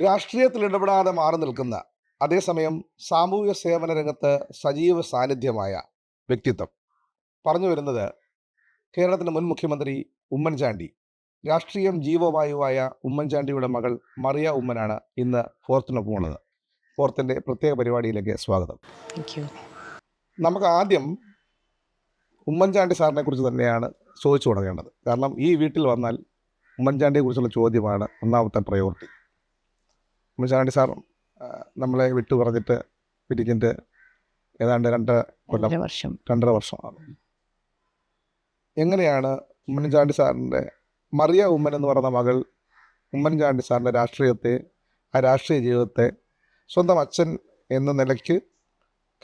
രാഷ്ട്രീയത്തിൽ ഇടപെടാതെ മാറി നിൽക്കുന്ന അതേസമയം സാമൂഹ്യ സേവന രംഗത്ത് സജീവ സാന്നിധ്യമായ വ്യക്തിത്വം. പറഞ്ഞു വരുന്നത് കേരളത്തിന്റെ മുൻ മുഖ്യമന്ത്രി ഉമ്മൻചാണ്ടി. രാഷ്ട്രീയം ജീവവായുവായ ഉമ്മൻചാണ്ടിയുടെ മകൾ മറിയ ഉമ്മനാണ് ഇന്ന് ഫോർത്തിനൊപ്പം ഉള്ളത്. ഫോർത്തിന്റെ പ്രത്യേക പരിപാടിയിലേക്ക് സ്വാഗതം. നമുക്ക് ആദ്യം ഉമ്മൻചാണ്ടി സാറിനെ കുറിച്ച് തന്നെയാണ് ചോദിച്ചു തുടങ്ങേണ്ടത്. കാരണം ഈ വീട്ടിൽ വന്നാൽ ഉമ്മൻചാണ്ടിയെ കുറിച്ചുള്ള ചോദ്യമാണ് ഒന്നാമത്തെ പ്രയോറിറ്റി ഉമ്മൻചാണ്ടി സാർ നമ്മളെ വിട്ടു പറഞ്ഞിട്ട് പിരിഞ്ഞിട്ട് ഏതാണ്ട് രണ്ട് കൊല്ലം വർഷം. രണ്ടര വർഷമാണ് എങ്ങനെയാണ് ഉമ്മൻചാണ്ടി സാറിന്റെ മറിയ ഉമ്മൻ എന്ന് പറയുന്ന മകൾ ഉമ്മൻചാണ്ടി സാറിന്റെ രാഷ്ട്രീയത്തെ ആ രാഷ്ട്രീയ ജീവിതത്തെ സ്വന്തം അച്ഛൻ എന്ന നിലയ്ക്ക്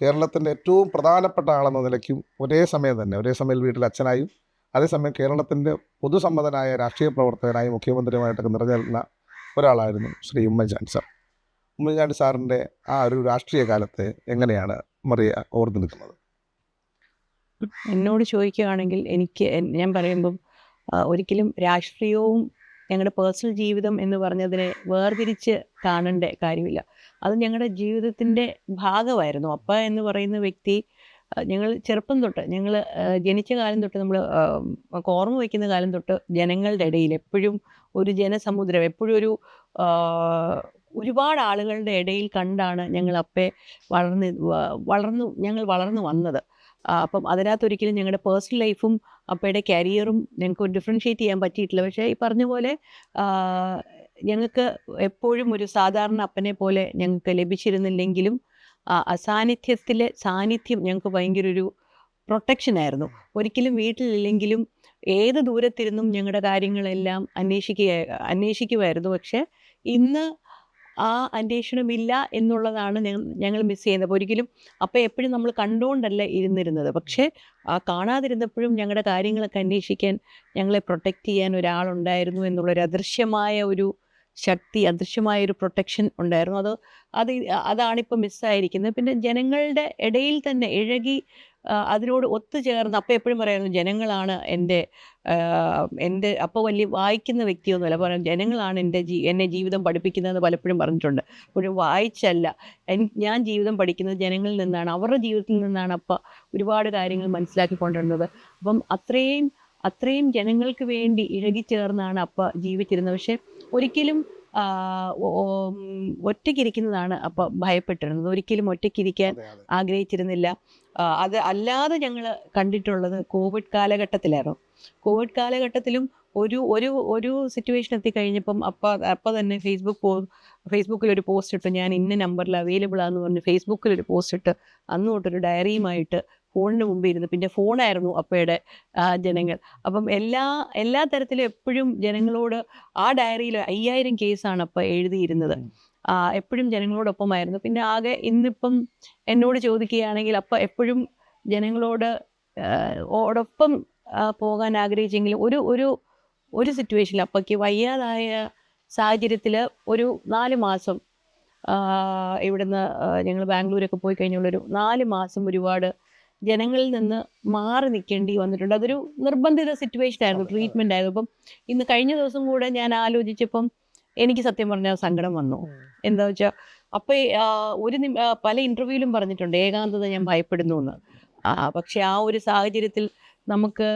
കേരളത്തിന്റെ ഏറ്റവും പ്രധാനപ്പെട്ട ആളെന്ന നിലയ്ക്കും ഒരേ സമയം തന്നെ ഒരേ സമയം വീട്ടിൽ അച്ഛനായും അതേസമയം കേരളത്തിന്റെ പൊതുസമ്മതനായ രാഷ്ട്രീയ പ്രവർത്തകനായും മുഖ്യമന്ത്രിയുമായിട്ടൊക്കെ നിറഞ്ഞിരുന്ന ഒരാളായിരുന്നു ശ്രീ ഉമ്മൻചാണ്ടി സാർ. ഉമ്മൻചാണ്ടി സാറിന്റെ ആ ഒരു രാഷ്ട്രീയ കാലത്തെ എങ്ങനെയാണ് മറിയ ഓർത്ത് നിൽക്കുന്നത്? എന്നോട് ചോദിക്കുകയാണെങ്കിൽ എനിക്ക് ഞാൻ പറയുമ്പം ഒരിക്കലും രാഷ്ട്രീയവും ഞങ്ങളുടെ പേഴ്സണൽ ജീവിതം എന്ന് പറഞ്ഞതിനെ വേർതിരിച്ച് കാണേണ്ട കാര്യമില്ല. അത് ഞങ്ങളുടെ ജീവിതത്തിന്റെ ഭാഗമായിരുന്നു. അപ്പ എന്ന് പറയുന്ന വ്യക്തി ഞങ്ങൾ ചെറുപ്പം തൊട്ട് ഞങ്ങൾ ജനിച്ച കാലം തൊട്ട് നമ്മൾ ഓർമ്മ വയ്ക്കുന്ന കാലം തൊട്ട് ജനങ്ങളുടെ ഇടയിൽ എപ്പോഴും ഒരു ജനസമുദ്രം എപ്പോഴും ഒരു ഒരുപാട് ആളുകളുടെ ഇടയിൽ കണ്ടാണ് ഞങ്ങൾ അപ്പേ വളർന്ന് വളർന്നു ഞങ്ങൾ വളർന്നു വന്നത്. അപ്പം അതിനകത്ത് ഒരിക്കലും ഞങ്ങളുടെ പേഴ്സണൽ ലൈഫും അപ്പയുടെ കരിയറും ഞങ്ങൾക്ക് ഡിഫറൻഷ്യേറ്റ് ചെയ്യാൻ പറ്റിയിട്ടില്ല. പക്ഷേ ഈ പറഞ്ഞ പോലെ ഞങ്ങൾക്ക് എപ്പോഴും ഒരു സാധാരണ അപ്പനെ പോലെ ഞങ്ങൾക്ക് ലഭിച്ചിരുന്നില്ലെങ്കിലും അസാന്നിധ്യത്തിലെ സാന്നിധ്യം ഞങ്ങൾക്ക് ഭയങ്കര ഒരു പ്രൊട്ടക്ഷനായിരുന്നു ഒരിക്കലും വീട്ടിലില്ലെങ്കിലും ഏത് ദൂരത്തിരുന്നും ഞങ്ങളുടെ കാര്യങ്ങളെല്ലാം അന്വേഷിക്കുക അന്വേഷിക്കുമായിരുന്നു പക്ഷേ ഇന്ന് ആ അന്വേഷണമില്ല എന്നുള്ളതാണ് ഞങ്ങൾ മിസ് ചെയ്യുന്നത്. അപ്പോൾ ഒരിക്കലും അപ്പം എപ്പോഴും നമ്മൾ കണ്ടുകൊണ്ടല്ല ഇരുന്നിരുന്നത്. പക്ഷേ ആ കാണാതിരുന്നപ്പോഴും ഞങ്ങളുടെ കാര്യങ്ങളൊക്കെ അന്വേഷിക്കാൻ ഞങ്ങളെ പ്രൊട്ടക്റ്റ് ചെയ്യാൻ ഒരാളുണ്ടായിരുന്നു എന്നുള്ളൊരു അദൃശ്യമായ ഒരു ശക്തി അദൃശ്യമായ ഒരു പ്രൊട്ടക്ഷൻ ഉണ്ടായിരുന്നു. അത് അത് അതാണിപ്പോൾ മിസ്സായിരിക്കുന്നത് പിന്നെ ജനങ്ങളുടെ ഇടയിൽ തന്നെ ഇഴകി അതിനോട് ഒത്തുചേർന്ന് അപ്പം എപ്പോഴും പറയുന്നു ജനങ്ങളാണ് എന്റെ എന്റെ അപ്പോൾ വലിയ വായിക്കുന്ന വ്യക്തിയൊന്നുമല്ല. പറയാം ജനങ്ങളാണ് എന്റെ ജീ എന്നെ ജീവിതം പഠിപ്പിക്കുന്നതെന്ന് പലപ്പോഴും പറഞ്ഞിട്ടുണ്ട്. ഒരു വായിച്ചല്ല. ഞാൻ ജീവിതം പഠിക്കുന്നത് ജനങ്ങളിൽ നിന്നാണ്. അവരുടെ ജീവിതത്തിൽ നിന്നാണ് അപ്പം ഒരുപാട് കാര്യങ്ങൾ മനസ്സിലാക്കിക്കൊണ്ടിരുന്നത്. അപ്പം അത്രയും അത്രയും ജനങ്ങൾക്ക് വേണ്ടി ഇഴകിച്ചേർന്നാണ് അപ്പ ജീവിച്ചിരുന്നത്. പക്ഷെ ഒരിക്കലും ഒറ്റക്കിരിക്കുന്നതാണ് ഒറ്റയ്ക്കിരിക്കുന്നതാണ് അപ്പ ഭയപ്പെട്ടിരുന്നത്. ഒരിക്കലും ഒറ്റക്കിരിക്കാൻ ആഗ്രഹിച്ചിരുന്നില്ല. അത് അല്ലാതെ ഞങ്ങൾ കണ്ടിട്ടുള്ളത് കോവിഡ് കാലഘട്ടത്തിലായിരുന്നു. കോവിഡ് കാലഘട്ടത്തിലും ഒരു ഒരു ഒരു സിറ്റുവേഷൻ എത്തിക്കഴിഞ്ഞപ്പം അപ്പ അപ്പ തന്നെ ഫേസ്ബുക്ക് പോ ഫേസ്ബുക്കിൽ ഒരു പോസ്റ്റ് ഇട്ടു. ഞാൻ ഇന്ന നമ്പറിൽ അവൈലബിൾ ആണെന്ന് പറഞ്ഞ് ഫേസ്ബുക്കിൽ ഒരു പോസ്റ്റ് ഇട്ട് അന്ന് തൊട്ടൊരു ഡയറിയുമായിട്ട് ഫോണിന് മുമ്പ് ഇരുന്നു പിന്നെ ഫോണായിരുന്നു അപ്പയുടെ ജനങ്ങൾ. അപ്പം എല്ലാ എല്ലാ തരത്തിലും എപ്പോഴും ജനങ്ങളോട് ആ ഡയറിയിൽ അയ്യായിരം കേസാണ് അപ്പം എഴുതിയിരുന്നത്. എപ്പോഴും ജനങ്ങളോടൊപ്പമായിരുന്നു. പിന്നെ ആകെ ഇന്നിപ്പം എന്നോട് ചോദിക്കുകയാണെങ്കിൽ അപ്പം എപ്പോഴും ജനങ്ങളോട് ഓടൊപ്പം പോകാൻ ആഗ്രഹിച്ചെങ്കിലും ഒരു ഒരു ഒരു സിറ്റുവേഷനിൽ അപ്പയ്ക്ക് വയ്യാതായ സാഹചര്യത്തിൽ ഒരു നാല് മാസം ഇവിടുന്ന് ഞങ്ങൾ ബാംഗ്ലൂരൊക്കെ പോയി കഴിഞ്ഞുള്ളൊരു നാല് മാസം ഒരുപാട് ജനങ്ങളിൽ നിന്ന് മാറി നിൽക്കേണ്ടി വന്നിട്ടുണ്ട്. അതൊരു നിർബന്ധിത സിറ്റുവേഷൻ ആയിരുന്നു. ട്രീറ്റ്മെന്റ് ആയിരുന്നു. അപ്പം ഇന്ന് കഴിഞ്ഞ ദിവസം കൂടെ ഞാൻ ആലോചിച്ചപ്പം എനിക്ക് സത്യം പറഞ്ഞാൽ സങ്കടം വന്നു. എന്താ വെച്ചാൽ അപ്പോൾ ഒരു പല ഇന്റർവ്യൂവിലും പറഞ്ഞിട്ടുണ്ട് ഏകാന്തത ഞാൻ ഭയപ്പെടുന്നു എന്ന് ആ, പക്ഷെ ആ ഒരു സാഹചര്യത്തിൽ നമുക്ക്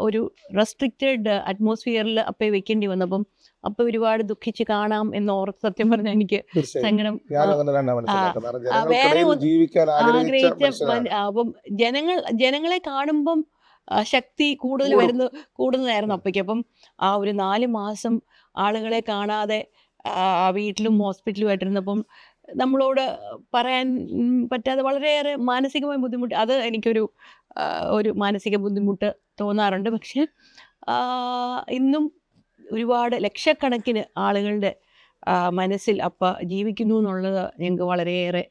ഒരു റെസ്ട്രിക്റ്റഡ് അറ്റ്മോസ്ഫിയറിൽ അപ്പം വെക്കേണ്ടി വന്നപ്പം അപ്പം ഒരുപാട് ദുഃഖിച്ച് കാണാം എന്ന് ഓർത്ത് സത്യം പറഞ്ഞ എനിക്ക് സങ്കടം. വേറെ ആഗ്രഹിച്ച. അപ്പം ജനങ്ങൾ ജനങ്ങളെ കാണുമ്പം ശക്തി കൂടുതൽ വരുന്നു കൂടുന്നതായിരുന്നു അപ്പയ്ക്ക്. അപ്പം ആ ഒരു നാല് മാസം ആളുകളെ കാണാതെ ആ, വീട്ടിലും ഹോസ്പിറ്റലുമായിട്ടിരുന്നപ്പം നമ്മളോട് പറയാൻ പറ്റാതെ വളരെയേറെ മാനസികമായ ബുദ്ധിമുട്ട് അത് എനിക്കൊരു ഒരു മാനസിക ബുദ്ധിമുട്ട് തോന്നാറുണ്ട്. പക്ഷെ ഇന്നും ഒരുപാട് ലക്ഷക്കണക്കിന് ആളുകളുടെ മനസ്സിൽ അപ്പ ജീവിക്കുന്നു എന്നുള്ളത് ഞങ്ങൾക്ക് വളരെയേറെ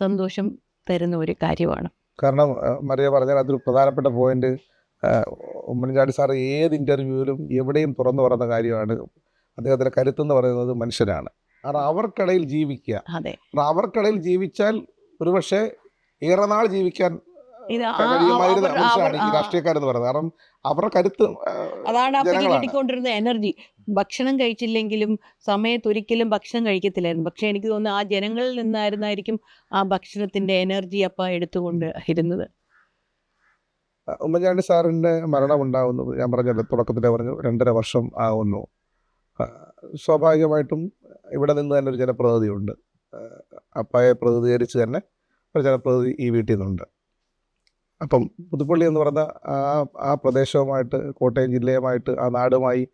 സന്തോഷം തരുന്ന ഒരു കാര്യമാണ്. കാരണം മറിയ പറഞ്ഞാൽ അതൊരു പ്രധാനപ്പെട്ട പോയിന്റ് ഉമ്മൻചാണ്ടി സാർ ഏത് ഇന്റർവ്യൂവിലും എവിടെയും തുറന്നു പറയുന്ന കാര്യമാണ്. അദ്ദേഹത്തിന്റെ കരുത്തെന്ന് പറയുന്നത് മനുഷ്യരാണ് കാരണം അവർക്കിടയിൽ ജീവിക്കുക. അതെ. അവർക്കിടയിൽ ജീവിച്ചാൽ ഒരുപക്ഷെ ഏറെ നാൾ ജീവിക്കാൻ ഇത് രാഷ്ട്രീയക്കാരെന്ന് പറയുന്നത്. കാരണം അവരുടെ കരുത്ത് അതാണ്. കിട്ടിക്കൊണ്ടിരുന്ന എനർജി. ഭക്ഷണം കഴിച്ചില്ലെങ്കിലും സമയത്ത് ഒരിക്കലും ഭക്ഷണം കഴിക്കത്തില്ലായിരുന്നു. പക്ഷെ എനിക്ക് തോന്നുന്നു ആ ജനങ്ങളിൽ നിന്നായിരുന്നായിരിക്കും ആ ഭക്ഷണത്തിന്റെ എനർജി അപ്പ എടുത്തുകൊണ്ട് ഇരുന്നത്. ഉമ്മൻചാണ്ടി സാറിന്റെ മരണം ഉണ്ടാവുന്നു ഞാൻ പറഞ്ഞല്ലോ തുടക്കത്തിലെ പറഞ്ഞു രണ്ടര വർഷം ആവുന്നു. സ്വാഭാവികമായിട്ടും ഇവിടെ നിന്ന് തന്നെ ഒരു ജനപ്രതിനിധിയുണ്ട്. അപ്പായെ പ്രതിനിധീകരിച്ച് തന്നെ ഒരു ജനപ്രതിനിധി ഈ വീട്ടിൽ നിന്നുണ്ട്. അപ്പം പുതുപ്പള്ളി എന്ന് പറഞ്ഞ ആ ആ പ്രദേശവുമായിട്ട് കോട്ടയം ജില്ലയുമായിട്ട് ആ നാടുമായി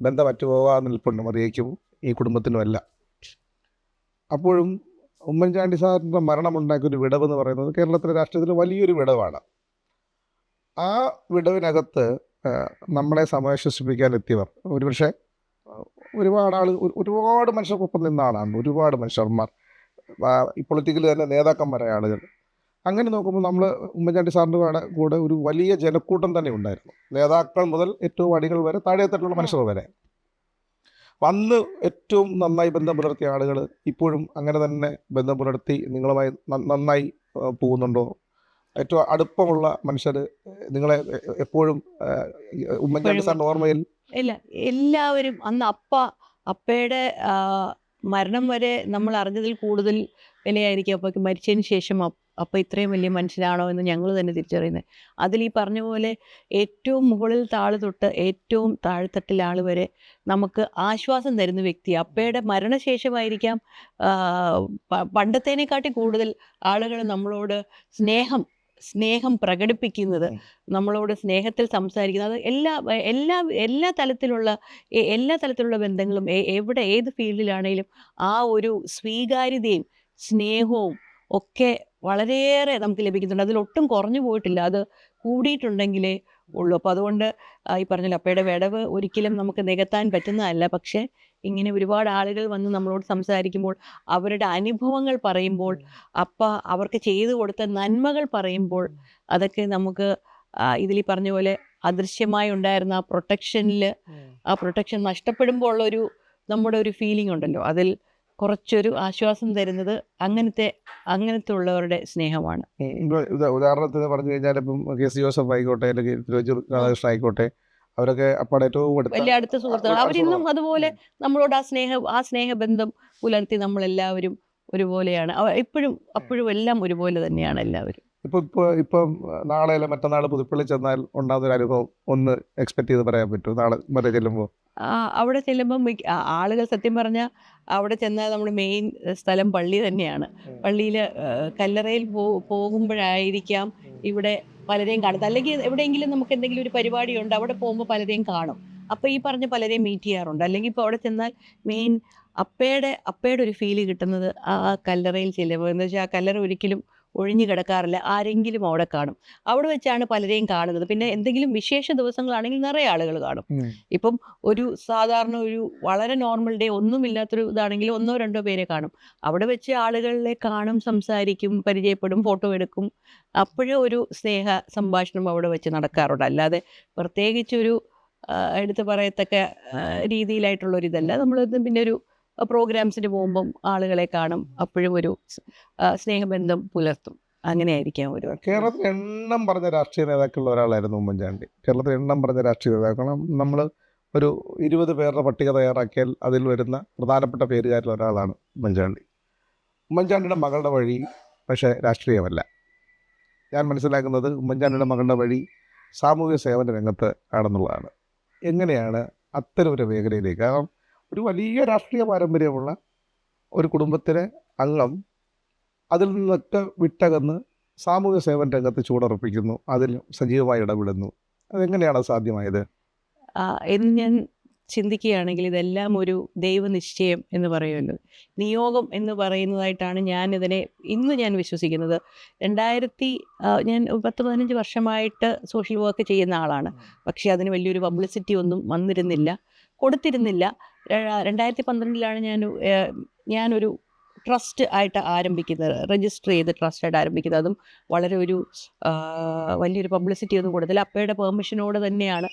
ബന്ധമറ്റു പോകാൻ നിൽപ്പുണ്ട് മറിയയ്ക്കും ഈ കുടുംബത്തിനുമല്ല. അപ്പോഴും ഉമ്മൻചാണ്ടി സാറിന്റെ മരണമുണ്ടാക്കിയ ഒരു വിടവ് എന്ന് പറയുന്നത് കേരളത്തിലെ രാഷ്ട്രീയത്തിൽ വലിയൊരു വിടവാണ്. ആ വിടവിനകത്ത് നമ്മളെ സമാശ്വസിപ്പിക്കാൻ എത്തിയവർ ഒരുപക്ഷെ ഒരുപാട് ആൾ ഒരുപാട് മനുഷ്യർക്കൊപ്പം നിന്ന ആളാണ് ഒരുപാട് മനുഷ്യന്മാർ. ഈ പൊളിറ്റിക്കൽ തന്നെ നേതാക്കന്മാരായ ആളുകൾ. അങ്ങനെ നോക്കുമ്പോൾ നമ്മൾ ഉമ്മൻചാണ്ടി സാറിന്റെ കൂടെ ഒരു വലിയ ജനക്കൂട്ടം തന്നെ ഉണ്ടായിരുന്നു. നേതാക്കൾ മുതൽ ഏറ്റവും അടികൾ വരെ താഴെത്തട്ടുള്ള മനുഷ്യർ വരെ. വന്ന് ഏറ്റവും നന്നായി ബന്ധം പുലർത്തിയ ആളുകൾ ഇപ്പോഴും അങ്ങനെ തന്നെ ബന്ധം പുലർത്തി നിങ്ങളുമായി നന്നായി പോകുന്നുണ്ടോ? ഏറ്റവും അടുപ്പമുള്ള മനുഷ്യർ നിങ്ങളെ എപ്പോഴും ഉമ്മൻചാണ്ടി സാറിന്റെ ഓർമ്മയിൽ? ഇല്ല. എല്ലാവരും അന്ന് അപ്പ അപ്പയുടെ മരണം വരെ നമ്മൾ അറിഞ്ഞതിൽ കൂടുതൽ വിലയായിരിക്കും. അപ്പയ്ക്ക് മരിച്ചതിന് ശേഷം അപ്പ- അപ്പ ഇത്രയും വലിയ മനുഷ്യനാണോ എന്ന് ഞങ്ങൾ തന്നെ തിരിച്ചറിയുന്നത് അതിൽ ഈ പറഞ്ഞ പോലെ ഏറ്റവും മുകളിൽ താഴ് തൊട്ട് ഏറ്റവും താഴ്ത്തട്ടിൽ ആൾ വരെ നമുക്ക് ആശ്വാസം തരുന്ന വ്യക്തി അപ്പയുടെ മരണശേഷമായിരിക്കാം പണ്ടത്തേനെക്കാട്ടി കൂടുതൽ ആളുകൾ നമ്മളോട് സ്നേഹം സ്നേഹം പ്രകടിപ്പിക്കുന്നത് നമ്മളോട് സ്നേഹത്തിൽ സംസാരിക്കുന്നത് അത് എല്ലാ എല്ലാ എല്ലാ തലത്തിലുള്ള എല്ലാ തലത്തിലുള്ള ബന്ധങ്ങളും എവിടെ ഏത് ഫീൽഡിലാണെങ്കിലും ആ ഒരു സ്വീകാര്യതയും സ്നേഹവും ഒക്കെ വളരെയേറെ നമുക്ക് ലഭിക്കുന്നുണ്ട്. അതിലൊട്ടും കുറഞ്ഞു പോയിട്ടില്ല. അത് കൂടിയിട്ടുണ്ടെങ്കിലേ ഉള്ളൂ. അപ്പോൾ അതുകൊണ്ട് ഈ പറഞ്ഞല്ലോ അപ്പയുടെ വിടവ് ഒരിക്കലും നമുക്ക് നികത്താൻ പറ്റുന്നതല്ല. പക്ഷേ ഇങ്ങനെ ഒരുപാട് ആളുകൾ വന്ന് നമ്മളോട് സംസാരിക്കുമ്പോൾ അവരുടെ അനുഭവങ്ങൾ പറയുമ്പോൾ അപ്പ അവർക്ക് ചെയ്തു കൊടുത്ത നന്മകൾ പറയുമ്പോൾ അതൊക്കെ നമുക്ക് ഇതിൽ പറഞ്ഞ പോലെ അദൃശ്യമായി ഉണ്ടായിരുന്ന ആ പ്രൊട്ടക്ഷനിൽ ആ പ്രൊട്ടക്ഷൻ നഷ്ടപ്പെടുമ്പോൾ ഉള്ളൊരു നമ്മുടെ ഒരു ഫീലിംഗ് ഉണ്ടല്ലോ. അതിൽ കുറച്ചൊരു ആശ്വാസം തരുന്നത് അങ്ങനത്തെ അങ്ങനത്തെ ഉള്ളവരുടെ സ്നേഹമാണ് ഉദാഹരണത്തിന് പറഞ്ഞു കഴിഞ്ഞാൽ ഇപ്പം കെ സി ജോസഫ് ആയിക്കോട്ടെ അല്ലെങ്കിൽ തിരുവഞ്ചൂർ രാധാകൃഷ്ണൻ ആയിക്കോട്ടെ അവരൊക്കെ അപ്പാടെ ഏറ്റവും വലിയ അടുത്ത സുഹൃത്തുക്കൾ. അവരിന്നും അതുപോലെ നമ്മളോട് ആ സ്നേഹ ആ സ്നേഹബന്ധം പുലർത്തി നമ്മളെല്ലാവരും ഒരുപോലെയാണ്. ഇപ്പോഴും അപ്പോഴും എല്ലാം ഒരുപോലെ തന്നെയാണ് എല്ലാവരും. ഇപ്പൊ ഇപ്പോൾ ഇപ്പം നാളെ അല്ല മറ്റന്നാൾ പുതുപ്പള്ളി ചെന്നാൽ ഉണ്ടാകുന്ന ഒരു അനുഭവം ഒന്ന് എക്സ്പെക്ട് ചെയ്ത് പറയാൻ പറ്റുമോ നാളെ മറ്റേ ചെല്ലുമ്പോൾ അവിടെ ചെല്ലുമ്പം ആളുകൾ സത്യം പറഞ്ഞാൽ അവിടെ ചെന്നാൽ നമ്മുടെ മെയിൻ സ്ഥലം പള്ളി തന്നെയാണ്. പള്ളിയിൽ കല്ലറയിൽ പോ പോകുമ്പോഴായിരിക്കാം ഇവിടെ പലരെയും കാണുന്നത്. അല്ലെങ്കിൽ എവിടെയെങ്കിലും നമുക്ക് എന്തെങ്കിലും ഒരു പരിപാടി ഉണ്ട് അവിടെ പോകുമ്പോൾ പലരെയും കാണും. അപ്പോൾ ഈ പറഞ്ഞ പലരെയും മീറ്റ് ചെയ്യാറുണ്ട്. അല്ലെങ്കിൽ ഇപ്പോൾ അവിടെ ചെന്നാൽ മെയിൻ അപ്പയുടെ അപ്പയുടെ ഒരു ഫീൽ കിട്ടുന്നത് ആ കല്ലറയിൽ ചെല്ലുമ്പോൾ. എന്ന് വെച്ചാൽ ആ കല്ലറ ഒരിക്കലും ഒഴിഞ്ഞു കിടക്കാറില്ല. ആരെങ്കിലും അവിടെ കാണും. അവിടെ വെച്ചാണ് പലരെയും കാണുന്നത്. പിന്നെ എന്തെങ്കിലും വിശേഷ ദിവസങ്ങളാണെങ്കിൽ നിറയെ ആളുകൾ കാണും. ഇപ്പം ഒരു സാധാരണ ഒരു വളരെ നോർമൽ ഡേ ഒന്നുമില്ലാത്തൊരു ഇതാണെങ്കിൽ ഒന്നോ രണ്ടോ പേരെ കാണും. അവിടെ വെച്ച് ആളുകളെ കാണും സംസാരിക്കും പരിചയപ്പെടും ഫോട്ടോ എടുക്കും. അപ്പോഴും ഒരു സ്നേഹ സംഭാഷണം അവിടെ വെച്ച് നടക്കാറുണ്ട്. അല്ലാതെ പ്രത്യേകിച്ചൊരു ഒരു എടുത്ത് പറയത്തക്ക ഒരു രീതിയിലായിട്ടുള്ളൊരിതല്ല. നമ്മൾ പിന്നെ ഒരു പ്രോഗ്രാംസിന് പോകുമ്പം ആളുകളെ കാണും അപ്പോഴും ഒരു സ്നേഹബന്ധം പുലർത്തും. അങ്ങനെയായിരിക്കാം ഒരു കേരളത്തിൽ എണ്ണം പറഞ്ഞ രാഷ്ട്രീയ നേതാക്കളിൽ ഒരാളായിരുന്നു ഉമ്മൻചാണ്ടി. കേരളത്തിൽ എണ്ണം പറഞ്ഞ രാഷ്ട്രീയ നേതാക്കൾ നമ്മൾ ഒരു ഇരുപത് പേരുടെ പട്ടിക തയ്യാറാക്കിയാൽ അതിൽ വരുന്ന പ്രധാനപ്പെട്ട പേരുകാരിൽ ഒരാളാണ് ഉമ്മൻചാണ്ടി. ഉമ്മൻചാണ്ടിയുടെ മകളുടെ വഴി പക്ഷേ രാഷ്ട്രീയമല്ല. ഞാൻ മനസ്സിലാക്കുന്നത് ഉമ്മൻചാണ്ടിയുടെ മകളുടെ വഴി സാമൂഹ്യ സേവന രംഗത്ത് ആണെന്നുള്ളതാണ്. എങ്ങനെയാണ് അത്തരം ഒരു മേഖലയിലേക്ക്? കാരണം ഒരു വലിയ രാഷ്ട്രീയ പാരമ്പര്യമുള്ള ഒരു കുടുംബത്തിലെ അംഗം അതിൽ നിന്നൊക്കെ വിട്ടകന്ന് സാമൂഹ്യ സേവന രംഗത്ത് ചൂടുറപ്പിക്കുന്നു അതിൽ സജീവമായി ഇടപെടുന്നു. അതെങ്ങനെയാണ് സാധ്യമായത്? എന്ന് ഞാൻ ചിന്തിക്കുകയാണെങ്കിൽ ഇതെല്ലാം ഒരു ദൈവനിശ്ചയം എന്ന് പറയുമല്ലോ. നിയോഗം എന്ന് പറയുന്നതായിട്ടാണ് ഞാൻ ഇതിനെ ഇന്ന് ഞാൻ വിശ്വസിക്കുന്നത്. രണ്ടായിരത്തി ഞാൻ പത്ത് പതിനഞ്ച് വർഷമായിട്ട് സോഷ്യൽ വർക്ക് ചെയ്യുന്ന ആളാണ്. പക്ഷേ അതിന് വലിയൊരു പബ്ലിസിറ്റി ഒന്നും വന്നിരുന്നില്ല. കൊടുത്തിരുന്നില്ല. രണ്ടായിരത്തി പന്ത്രണ്ടിലാണ് ഞാൻ ഞാനൊരു ട്രസ്റ്റ് ആയിട്ട് ആരംഭിക്കുന്നത്. രജിസ്റ്റർ ചെയ്ത് ട്രസ്റ്റായിട്ട് ആരംഭിക്കുന്നത്. അതും വളരെ ഒരു വലിയൊരു പബ്ലിസിറ്റി ഒന്നും കൊടുത്തില്ല. അപ്പയുടെ പെർമിഷനോട് തന്നെയാണ്.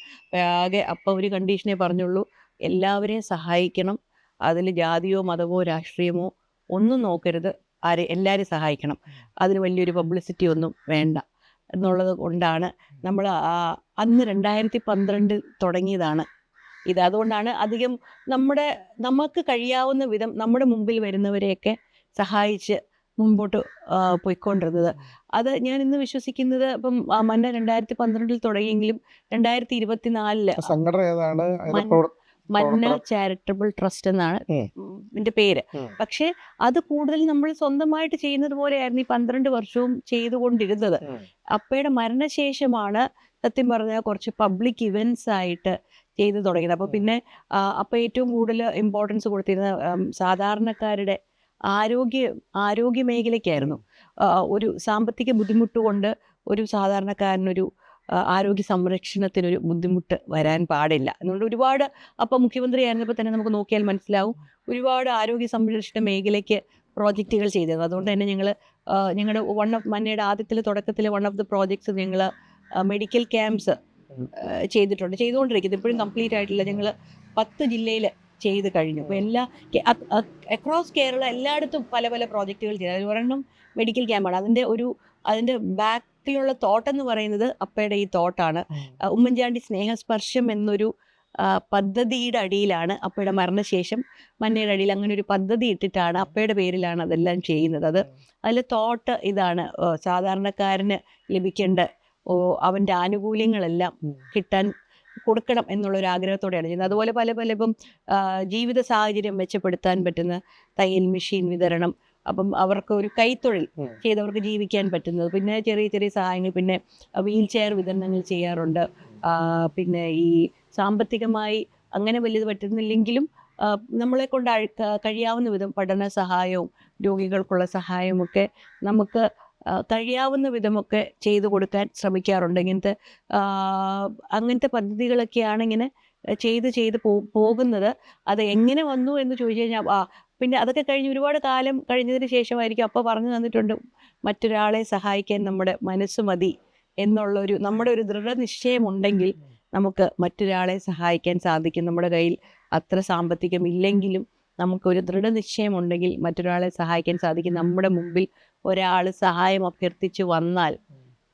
ആകെ അപ്പ ഒരു കണ്ടീഷനെ പറഞ്ഞുള്ളൂ. എല്ലാവരെയും സഹായിക്കണം. അതിൽ ജാതിയോ മതമോ രാഷ്ട്രീയമോ ഒന്നും നോക്കരുത്. ആരെ എല്ലാവരെയും സഹായിക്കണം. അതിന് വലിയൊരു പബ്ലിസിറ്റി ഒന്നും വേണ്ട എന്നുള്ളത് കൊണ്ടാണ് നമ്മൾ അന്ന് രണ്ടായിരത്തി പന്ത്രണ്ടിൽ തുടങ്ങിയതാണ് ഇത് അതുകൊണ്ടാണ് അധികം നമ്മുടെ നമുക്ക് കഴിയാവുന്ന വിധം നമ്മുടെ മുമ്പിൽ വരുന്നവരെയൊക്കെ സഹായിച്ച് മുമ്പോട്ട് പോയിക്കൊണ്ടിരുന്നത്. അത് ഞാൻ ഇന്ന് വിശ്വസിക്കുന്നത് ഇപ്പം മന്ന രണ്ടായിരത്തി പന്ത്രണ്ടിൽ തുടങ്ങിയെങ്കിലും രണ്ടായിരത്തി ഇരുപത്തിനാലിൽ മന്ന ചാരിറ്റബിൾ ട്രസ്റ്റ് എന്നാണ് ഇതിന്റെ പേര്. പക്ഷെ അത് കൂടുതൽ നമ്മൾ സ്വന്തമായിട്ട് ചെയ്യുന്നത് പോലെയായിരുന്നു ഈ പന്ത്രണ്ട് വർഷവും ചെയ്തുകൊണ്ടിരുന്നത്. അപ്പയുടെ മരണശേഷമാണ് സത്യം പറഞ്ഞാൽ കുറച്ച് പബ്ലിക് ഇവന്റ്സ് ആയിട്ട് ചെയ്തു തുടങ്ങിയത്. അപ്പോൾ പിന്നെ അപ്പൊ ഏറ്റവും കൂടുതൽ ഇമ്പോർട്ടൻസ് കൊടുത്തിരുന്ന സാധാരണക്കാരുടെ ആരോഗ്യ ആരോഗ്യ മേഖലയ്ക്കായിരുന്നു. ഒരു സാമ്പത്തിക ബുദ്ധിമുട്ട് കൊണ്ട് ഒരു സാധാരണക്കാരനൊരു ആരോഗ്യ സംരക്ഷണത്തിനൊരു ബുദ്ധിമുട്ട് വരാൻ പാടില്ല. അതുകൊണ്ട് ഒരുപാട് അപ്പം മുഖ്യമന്ത്രി ആയിരുന്നപ്പോൾ തന്നെ നമുക്ക് നോക്കിയാൽ മനസ്സിലാവും ഒരുപാട് ആരോഗ്യ സംരക്ഷണ മേഖലയ്ക്ക് പ്രോജക്റ്റുകൾ ചെയ്തിരുന്നു. അതുകൊണ്ട് തന്നെ ഞങ്ങൾ ഞങ്ങളുടെ വൺ ഓഫ് മന്നയുടെ ആദ്യത്തിൽ തുടക്കത്തിൽ വൺ ഓഫ് ദി പ്രോജക്ട്സ് ഞങ്ങൾ മെഡിക്കൽ ക്യാമ്പ്സ് ചെയ്തിട്ടുണ്ട്. ചെയ്തുകൊണ്ടിരിക്കുന്നത്. ഇപ്പോഴും കംപ്ലീറ്റ് ആയിട്ടില്ല. ഞങ്ങൾ പത്ത് ജില്ലയിൽ ചെയ്ത് കഴിഞ്ഞു. അപ്പോൾ എല്ലാ അക്രോസ് കേരള എല്ലായിടത്തും പല പല പ്രോജക്റ്റുകൾ ചെയ്തു. ഒരെണ്ണം മെഡിക്കൽ ക്യാമ്പാണ് അതിന്റെ ഒരു അതിന്റെ ബാക്കിലുള്ള തോട്ടം എന്ന് പറയുന്നത് അപ്പയുടെ ഈ തോട്ടാണ് ഉമ്മൻചാണ്ടി സ്നേഹസ്പർശം എന്നൊരു പദ്ധതിയുടെ അടിയിലാണ് അപ്പയുടെ മരണശേഷം മന്നയുടെ അടിയിൽ അങ്ങനെ ഒരു പദ്ധതി ഇട്ടിട്ടാണ് അപ്പയുടെ പേരിലാണ് അതെല്ലാം ചെയ്യുന്നത്. അത് അതിൽ തോട്ട് ഇതാണ്. സാധാരണക്കാരന് ലഭിക്കേണ്ട അവന്റെ ആനുകൂല്യങ്ങളെല്ലാം. കിട്ടാൻ കൊടുക്കണം എന്നുള്ളൊരു ആഗ്രഹത്തോടെയാണ് ചെയ്യുന്നത് അതുപോലെ പല പല ഇപ്പം ജീവിത സാഹചര്യം മെച്ചപ്പെടുത്താൻ പറ്റുന്ന തയ്യൽ മെഷീൻ വിതരണം അപ്പം അവർക്ക് ഒരു കൈത്തൊഴിൽ. ചെയ്തവർക്ക് ജീവിക്കാൻ പറ്റുന്നത് പിന്നെ ചെറിയ ചെറിയ സഹായങ്ങൾ പിന്നെ വീൽ ചെയർ വിതരണങ്ങൾ ചെയ്യാറുണ്ട് പിന്നെ ഈ സാമ്പത്തികമായി അങ്ങനെ വലിയത് പറ്റുന്നില്ലെങ്കിലും നമ്മളെ കൊണ്ട് കഴിയാവുന്ന വിധം പഠന സഹായവും രോഗികൾക്കുള്ള സഹായവും ഒക്കെ നമുക്ക് കഴിയാവുന്ന വിധമൊക്കെ ചെയ്തു കൊടുക്കാൻ ശ്രമിക്കാറുണ്ട്. ഇങ്ങനത്തെ അങ്ങനത്തെ പദ്ധതികളൊക്കെയാണ് ഇങ്ങനെ ചെയ്ത് ചെയ്ത് പോ പോകുന്നത്. അത് എങ്ങനെ വന്നു എന്ന് ചോദിച്ചു കഴിഞ്ഞാൽ ആ പിന്നെ അതൊക്കെ കഴിഞ്ഞ് ഒരുപാട് കാലം കഴിഞ്ഞതിന് ശേഷമായിരിക്കും അപ്പോൾ പറഞ്ഞു തന്നിട്ടുണ്ട് മറ്റൊരാളെ സഹായിക്കാൻ നമ്മുടെ മനസ്സ് മതി എന്നുള്ളൊരു നമ്മുടെ ഒരു ദൃഢനിശ്ചയം ഉണ്ടെങ്കിൽ നമുക്ക് മറ്റൊരാളെ സഹായിക്കാൻ സാധിക്കും. നമ്മുടെ കയ്യിൽ അത്ര സാമ്പത്തികം ഇല്ലെങ്കിലും നമുക്കൊരു ദൃഢനിശ്ചയം ഉണ്ടെങ്കിൽ മറ്റൊരാളെ സഹായിക്കാൻ സാധിക്കും. നമ്മുടെ മുമ്പിൽ ഒരാൾ സഹായം അഭ്യർത്ഥിച്ച് വന്നാൽ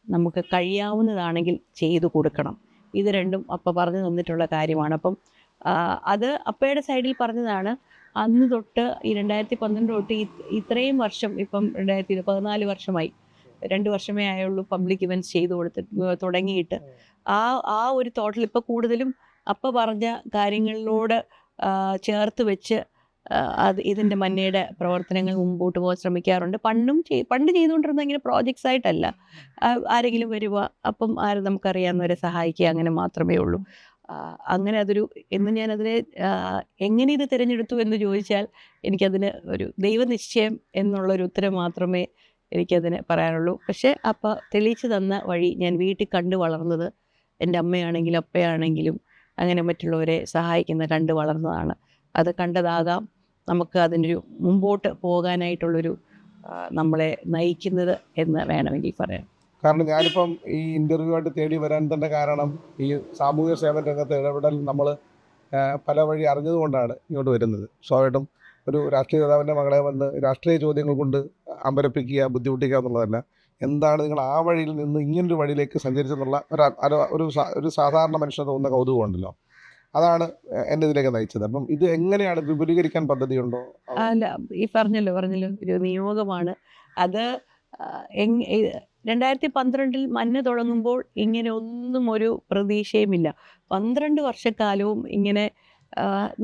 നമുക്ക് കഴിയാവുന്നതാണെങ്കിൽ ചെയ്തു കൊടുക്കണം. ഇത് രണ്ടും അപ്പ പറഞ്ഞു തന്നിട്ടുള്ള കാര്യമാണ്. അപ്പം അത് അപ്പയുടെ സൈഡിൽ പറഞ്ഞതാണ് അന്ന് തൊട്ട് ഈ രണ്ടായിരത്തി പന്ത്രണ്ട് തൊട്ട് ഇത്രയും വർഷം ഇപ്പം രണ്ടായിരത്തി പതിനാല് വർഷമായി രണ്ട് വർഷമേ ആയുള്ളൂ പബ്ലിക് ഇവന്റ്സ് ചെയ്തു കൊടുത്ത് തുടങ്ങിയിട്ട്. ആ ആ ഒരു തോട്ടിൽ ഇപ്പോൾ കൂടുതലും അപ്പ പറഞ്ഞ കാര്യങ്ങളിലോട് ചേർത്ത് വെച്ച് അത് ഇതിന്റെ മന്നയുടെ പ്രവർത്തനങ്ങൾ മുമ്പോട്ട് പോകാൻ ശ്രമിക്കാറുണ്ട്. പണ്ടും ചെയ് പണ്ട് ചെയ്തുകൊണ്ടിരുന്ന ഇങ്ങനെ പ്രോജക്ട്സ് ആയിട്ടല്ല. ആരെങ്കിലും വരിക അപ്പം ആരും നമുക്കറിയാവുന്നവരെ സഹായിക്കുക അങ്ങനെ മാത്രമേ ഉള്ളൂ. അങ്ങനെ അതൊരു എന്ന് ഞാനതിനെ എങ്ങനെ ഇത് തിരഞ്ഞെടുത്തു എന്ന് ചോദിച്ചാൽ എനിക്കതിന് ഒരു ദൈവനിശ്ചയം എന്നുള്ളൊരു ഉത്തരം മാത്രമേ എനിക്കതിന് പറയാനുള്ളൂ. പക്ഷേ അപ്പം തെളിയിച്ചു തന്ന വഴി ഞാൻ വീട്ടിൽ കണ്ടു വളർന്നത് എന്റെ അമ്മയാണെങ്കിലും അപ്പയാണെങ്കിലും അങ്ങനെ മറ്റുള്ളവരെ സഹായിക്കുന്ന കണ്ടു വളർന്നതാണ്. അത് കണ്ടതാകാം. നമുക്ക് അതിനൊരു മുമ്പോട്ട് പോകാനായിട്ടുള്ളൊരു നമ്മളെ നയിക്കുന്നത് എന്ന് വേണമെങ്കിൽ പറയാം. കാരണം ഞാനിപ്പം ഈ ഇന്റർവ്യൂ ആയിട്ട് തേടി വരാൻ തന്നെ കാരണം ഈ സാമൂഹ്യ സേവന രംഗത്ത് ഇടപെടൽ നമ്മൾ പല വഴി അറിഞ്ഞതുകൊണ്ടാണ് ഇങ്ങോട്ട് വരുന്നത്. സ്വാഭാവികം ഒരു രാഷ്ട്രീയ നേതാവിന്റെ മകളെ വന്ന് രാഷ്ട്രീയ ചോദ്യങ്ങൾ കൊണ്ട് അമ്പരപ്പിക്കുക ബുദ്ധിമുട്ടിക്കുക എന്നുള്ളതല്ല. എന്താണ് നിങ്ങൾ ആ വഴിയിൽ നിന്ന് ഇങ്ങനൊരു വഴിയിലേക്ക് സഞ്ചരിച്ചെന്നുള്ള ഒരു ഒരു സാധാരണ മനുഷ്യന് തോന്നുന്ന കൗതുകമുണ്ടല്ലോ. അതാണ് എന്നെ ഇതിലേക്ക് നയിച്ചത്. അപ്പം ഇത് എങ്ങനെയാണ് വിപുലീകരിക്കാൻ പദ്ധതിയുണ്ടോ? അല്ല ഈ പറഞ്ഞല്ലോ പറഞ്ഞല്ലോ ഒരു നിയോഗമാണ്. അത് രണ്ടായിരത്തി പന്ത്രണ്ടിൽ മഞ്ഞ് തുടങ്ങുമ്പോൾ ഇങ്ങനെ ഒന്നും ഒരു പ്രതീക്ഷയുമില്ല. പന്ത്രണ്ട് വർഷക്കാലവും ഇങ്ങനെ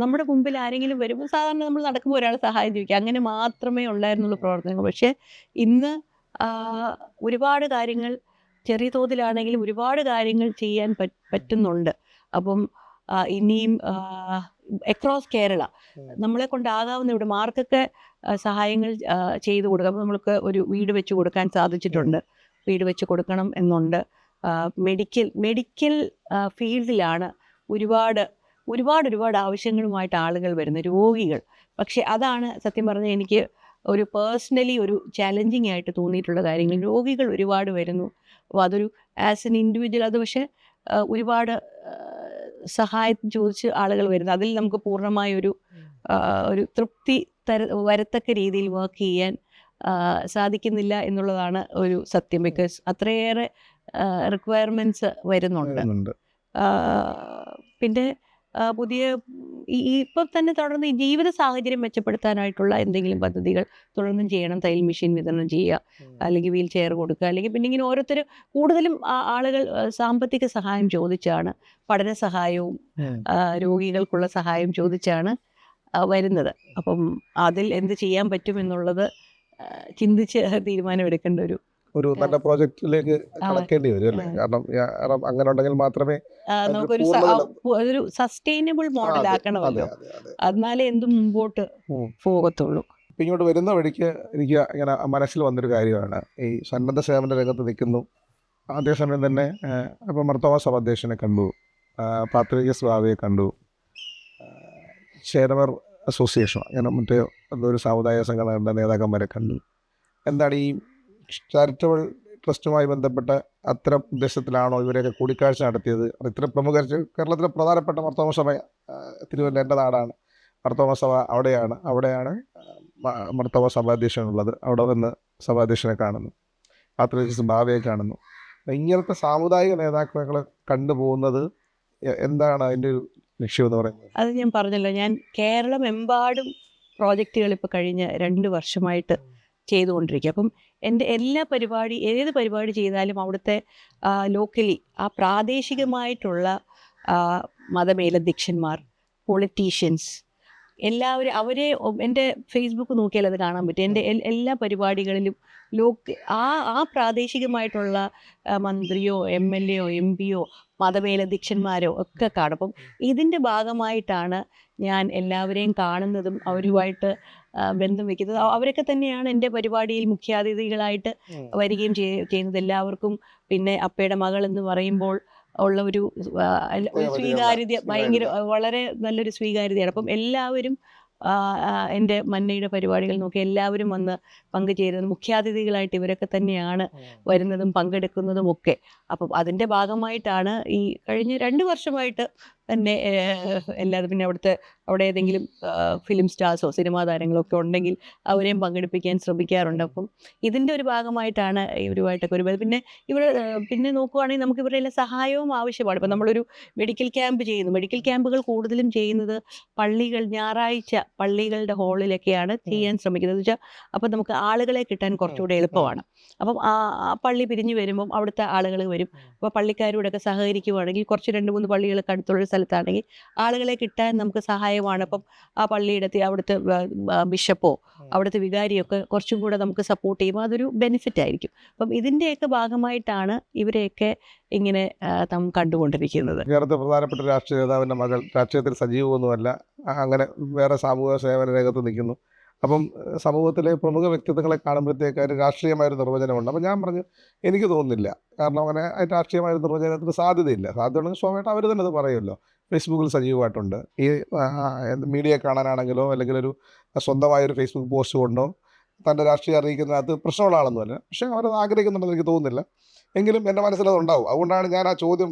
നമ്മുടെ മുമ്പിൽ ആരെങ്കിലും വരുമ്പോൾ സാധാരണ നമ്മൾ നടക്കുമ്പോൾ ഒരാൾ സഹായം ചോദിക്കുക അങ്ങനെ മാത്രമേ ഉണ്ടായിരുന്നുള്ളൂ പ്രവർത്തനങ്ങൾ. പക്ഷേ ഇന്ന് ഒരുപാട് കാര്യങ്ങൾ ചെറിയ തോതിലാണെങ്കിലും ഒരുപാട് കാര്യങ്ങൾ ചെയ്യാൻ പറ്റുന്നുണ്ട്. അപ്പം ഇനിയും അക്രോസ് കേരള. നമ്മളെ കൊണ്ടാകാവുന്ന ഇവിടെ മാർക്കൊക്കെ സഹായങ്ങൾ ചെയ്തു കൊടുക്കാം. അപ്പോൾ നമ്മൾക്ക് ഒരു വീട് വെച്ച് കൊടുക്കാൻ സാധിച്ചിട്ടുണ്ട്. വീട് വെച്ച് കൊടുക്കണം എന്നുണ്ട്. മെഡിക്കൽ മെഡിക്കൽ ഫീൽഡിലാണ് ഒരുപാട് ഒരുപാട് ഒരുപാട് ആവശ്യങ്ങളുമായിട്ട് ആളുകൾ വരുന്ന രോഗികൾ. പക്ഷെ അതാണ് സത്യം പറഞ്ഞാൽ എനിക്ക് ഒരു പേഴ്സണലി ഒരു ചാലഞ്ചിങ് ആയിട്ട് തോന്നിയിട്ടുള്ള കാര്യങ്ങൾ. രോഗികൾ ഒരുപാട് വരുന്നു. അപ്പോൾ അതൊരു ആസ് എൻ ഇൻഡിവിജ്വൽ അത് പക്ഷേ ഒരുപാട് സഹായം ചോദിച്ച് ആളുകൾ വരുന്നത്. അതിൽ നമുക്ക് പൂർണമായ ഒരു ഒരു തൃപ്തി തര വരത്തക്ക രീതിയിൽ വർക്ക് ചെയ്യാൻ സാധിക്കുന്നില്ല എന്നുള്ളതാണ് ഒരു സത്യം. ബിക്കോസ് അത്രയേറെ റിക്വയർമെന്റ്സ് വരുന്നുണ്ട്. വരുന്നുണ്ട്. പിന്നെ പുതിയ ഈ ഇപ്പം തന്നെ തുടർന്ന് ജീവിത സാഹചര്യം മെച്ചപ്പെടുത്താനായിട്ടുള്ള എന്തെങ്കിലും പദ്ധതികൾ തുടർന്നും ചെയ്യണം. തയ്യൽ മെഷീൻ വിതരണം ചെയ്യുക അല്ലെങ്കിൽ വീൽ ചെയർ കൊടുക്കുക അല്ലെങ്കിൽ പിന്നെ ഇങ്ങനെ ഓരോരുത്തർ കൂടുതലും ആളുകൾ സാമ്പത്തിക സഹായം ചോദിച്ചാണ് പഠന സഹായവും രോഗികൾക്കുള്ള സഹായം ചോദിച്ചാണ് വരുന്നത്. അപ്പം അതിൽ എന്ത് ചെയ്യാൻ പറ്റും എന്നുള്ളത് ആ, ചിന്തിച്ച് തീരുമാനമെടുക്കേണ്ട ഒരു ഒരു നല്ല പ്രോജക്റ്റിലേക്ക്. കടക്കേണ്ടി വരും അല്ലേ? കാരണം കാരണം അങ്ങനെ ഉണ്ടെങ്കിൽ മാത്രമേ നമുക്കൊരു ഒരു സസ്റ്റൈനബിൾ മോഡൽ ആക്കണമല്ലോ. എന്നാലേ എന്തും മുമ്പോട്ട് പോകത്തുള്ളൂ. ഇങ്ങോട്ട് വരുന്ന വഴിക്ക് എനിക്ക് ഇങ്ങനെ മനസ്സിൽ വന്നൊരു കാര്യമാണ്. ഈ സന്നദ്ധ സേവന രംഗത്ത് നിൽക്കുന്നു. അതേസമയം തന്നെ ഇപ്പം മർത്തോമ സഭ അധ്യക്ഷനെ കണ്ടു. പാത്രിക ബാവയെ കണ്ടു. ചേരവർ അസോസിയേഷൻ അങ്ങനെ മറ്റേ ഒരു സാമുദായിക സംഘടനകളുടെ നേതാക്കന്മാരെ കണ്ടു. എന്താണ് ഈ ചാരിറ്റബിൾ ട്രസ്റ്റുമായി ബന്ധപ്പെട്ട അത്തരം ഉദ്ദേശത്തിലാണോ ഇവരെയൊക്കെ കൂടിക്കാഴ്ച നടത്തിയത്? ഇത്ര പ്രമുഖ കേരളത്തിലെ പ്രധാനപ്പെട്ട മർത്തോമ സഭ തിരുവല്ല എന്റെ നാടാണ്. മർത്തോമ സഭ അവിടെയാണ്. അവിടെയാണ് മർത്തോമ സഭാധ്യക്ഷനുള്ളത് അവിടെ വന്ന് സഭാധ്യക്ഷനെ കാണുന്നു. പാത്രീസ് ഭാവിയെ കാണുന്നു. ഇങ്ങനത്തെ സാമുദായിക നേതാക്കളെ കണ്ടുപോകുന്നത് എന്താണ് അതിന്റെ ഒരു ലക്ഷ്യം എന്ന് പറയുന്നത്? അത് ഞാൻ പറഞ്ഞല്ലോ. ഞാൻ കേരളമെമ്പാടും പ്രോജക്റ്റുകൾ ഇപ്പോൾ കഴിഞ്ഞ രണ്ട് വർഷമായിട്ട് ചെയ്തുകൊണ്ടിരിക്കുക അപ്പം എന്റെ എല്ലാ പരിപാടി ഏത് പരിപാടി ചെയ്താലും അവിടുത്തെ ലോക്കലി ആ പ്രാദേശികമായിട്ടുള്ള മതമേലധ്യക്ഷന്മാർ പൊളിറ്റീഷ്യൻസ് എല്ലാവരും അവരെ എന്റെ ഫേസ്ബുക്ക് നോക്കിയാൽ അത് കാണാൻ പറ്റും. എന്റെ എല്ലാ പരിപാടികളിലും ലോക്ക് ആ ആ പ്രാദേശികമായിട്ടുള്ള മന്ത്രിയോ എം എൽ എയോ എം പിയോ മതമേലധ്യക്ഷന്മാരോ ഒക്കെ കാണും. അപ്പം ഇതിന്റെ ഭാഗമായിട്ടാണ് ഞാൻ എല്ലാവരെയും കാണുന്നതും അവരുമായിട്ട് ബന്ധം വെക്കുന്നത്. അവരൊക്കെ തന്നെയാണ് എന്റെ പരിപാടിയിൽ മുഖ്യാതിഥികളായിട്ട് വരികയും ചെയ്- ചെയ്യുന്നത്. എല്ലാവർക്കും പിന്നെ അപ്പയുടെ മകൾ എന്ന് പറയുമ്പോൾ ഉള്ള ഒരു സ്വീകാര്യത ഭയങ്കര വളരെ നല്ലൊരു സ്വീകാര്യതയാണ്. അപ്പം എല്ലാവരും എന്റെ മന്നയുടെ പരിപാടികൾ നോക്കി എല്ലാവരും വന്ന് പങ്കുചേരുന്നത് മുഖ്യാതിഥികളായിട്ട് ഇവരൊക്കെ തന്നെയാണ് വരുന്നതും പങ്കെടുക്കുന്നതും ഒക്കെ. അപ്പം അതിന്റെ ഭാഗമായിട്ടാണ് ഈ കഴിഞ്ഞ രണ്ട് വർഷമായിട്ട് തന്നെ എല്ലാതും എല്ലാവരും പിന്നെ അവിടുത്തെ അവിടെ ഏതെങ്കിലും ഫിലിം സ്റ്റാർസോ സിനിമാ താരങ്ങളോ ഒക്കെ ഉണ്ടെങ്കിൽ അവരെയും പങ്കെടുപ്പിക്കാൻ ശ്രമിക്കാറുണ്ട്. അപ്പം ഇതിന്റെ ഒരു ഭാഗമായിട്ടാണ് ഇവരുമായിട്ടൊക്കെ ഒരു ബന്ധം. പിന്നെ ഇവിടെ പിന്നെ നോക്കുവാണെങ്കിൽ നമുക്ക് ഇവരുടെ എല്ലാ സഹായവും ആവശ്യമാണ്. ഇപ്പം നമ്മളൊരു മെഡിക്കൽ ക്യാമ്പ് ചെയ്യുന്നു. മെഡിക്കൽ ക്യാമ്പുകൾ കൂടുതലും ചെയ്യുന്നത് പള്ളികൾ ഞായറാഴ്ച പള്ളികളുടെ ഹാളിലൊക്കെയാണ് ചെയ്യാൻ ശ്രമിക്കുന്നത്. വെച്ചാൽ അപ്പം നമുക്ക് ആളുകളെ കിട്ടാൻ കുറച്ചുകൂടെ എളുപ്പമാണ്. അപ്പം ആ ആ പള്ളി പിരിഞ്ഞു വരുമ്പം അവിടുത്തെ ആളുകൾ വരും. അപ്പോൾ പള്ളിക്കാരോടൊക്കെ സഹകരിക്കുവാണെങ്കിൽ കുറച്ച് രണ്ട് മൂന്ന് പള്ളികളൊക്കെ അടുത്തുള്ള സ്ഥലത്താണെങ്കിൽ ആളുകളെ കിട്ടാൻ നമുക്ക് സഹായമാണ്. അപ്പം ആ പള്ളിയുടെ അവിടുത്തെ ബിഷപ്പോ അവിടുത്തെ വികാരിയൊക്കെ കുറച്ചും കൂടെ നമുക്ക് സപ്പോർട്ട് ചെയ്യുമ്പോൾ അതൊരു ബെനിഫിറ്റ് ആയിരിക്കും. അപ്പം ഇതിന്റെയൊക്കെ ഭാഗമായിട്ടാണ് ഇവരെയൊക്കെ ഇങ്ങനെ നാം കണ്ടുകൊണ്ടിരിക്കുന്നത്. കേരളത്തിൽ പ്രധാനപ്പെട്ട രാഷ്ട്രീയ നേതാവിന്റെ മകൾ രാഷ്ട്രീയത്തിൽ സജീവമൊന്നുമല്ല. അങ്ങനെ വേറെ സാമൂഹിക സേവന രംഗത്ത് നിൽക്കുന്നു. അപ്പം സമൂഹത്തിലെ പ്രമുഖ വ്യക്തിത്വങ്ങളെ കാണുമ്പോഴത്തേക്ക് അതിന് രാഷ്ട്രീയമായൊരു നിർവചനമുണ്ട്. അപ്പം ഞാൻ പറഞ്ഞു എനിക്ക് തോന്നുന്നില്ല. കാരണം അങ്ങനെ അതിന് രാഷ്ട്രീയമായൊരു നിർവചനത്തിന് സാധ്യതയില്ല. സാധ്യത ഉണ്ടെങ്കിൽ സ്വാഭാവികമായിട്ട് അവർ തന്നെ അത് പറയുമല്ലോ. ഫേസ്ബുക്കിൽ സജീവമായിട്ടുണ്ട്. ഈ മീഡിയ കാണാനാണെങ്കിലോ അല്ലെങ്കിൽ ഒരു സ്വന്തമായൊരു ഫേസ്ബുക്ക് പോസ്റ്റ് കൊണ്ടോ തന്റെ രാഷ്ട്രീയം അറിയിക്കുന്നതിനകത്ത് പ്രശ്നമുള്ള ആളൊന്നുമല്ല. പക്ഷേ അവരത് ആഗ്രഹിക്കുന്നുണ്ടെന്ന് എനിക്ക് തോന്നുന്നില്ല. എങ്കിലും എന്റെ മനസ്സിലത് ഉണ്ടാവും. അതുകൊണ്ടാണ് ഞാൻ ആ ചോദ്യം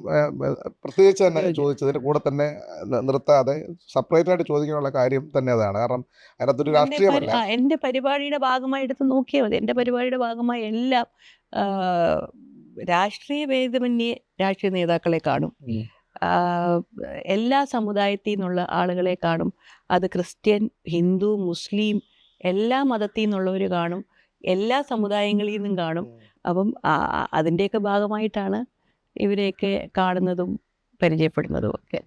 പ്രത്യേകിച്ച് തന്നെ ചോദിച്ചത്. ചോദിച്ചതിന്റെ കൂടെ തന്നെ നിർത്താതെ സെപ്പറേറ്റ് ആയിട്ട് ചോദിക്കാനുള്ള കാര്യം തന്നെ അതാണ്. കാരണം അതിനകത്തൊരു രാഷ്ട്രീയമല്ല. എന്റെ പരിപാടിയുടെ ഭാഗമായി എടുത്ത് നോക്കിയാൽ മതി. എന്റെ പരിപാടിയുടെ ഭാഗമായി എല്ലാം രാഷ്ട്രീയ ഭേദമന്യേ രാഷ്ട്രീയ നേതാക്കളെ കാണും. എല്ലാ സമുദായത്തിൽ നിന്നുള്ള ആളുകളെ കാണും. അത് ക്രിസ്ത്യൻ ഹിന്ദു മുസ്ലിം എല്ലാ മതത്തിൽ നിന്നുള്ളവർ കാണും. എല്ലാ സമുദായങ്ങളിൽ നിന്നും കാണും. അപ്പം അതിന്റെയൊക്കെ ഭാഗമായിട്ടാണ് ഇവരെയൊക്കെ കാണുന്നതും പരിചയപ്പെടുന്നതും ഒക്കെ.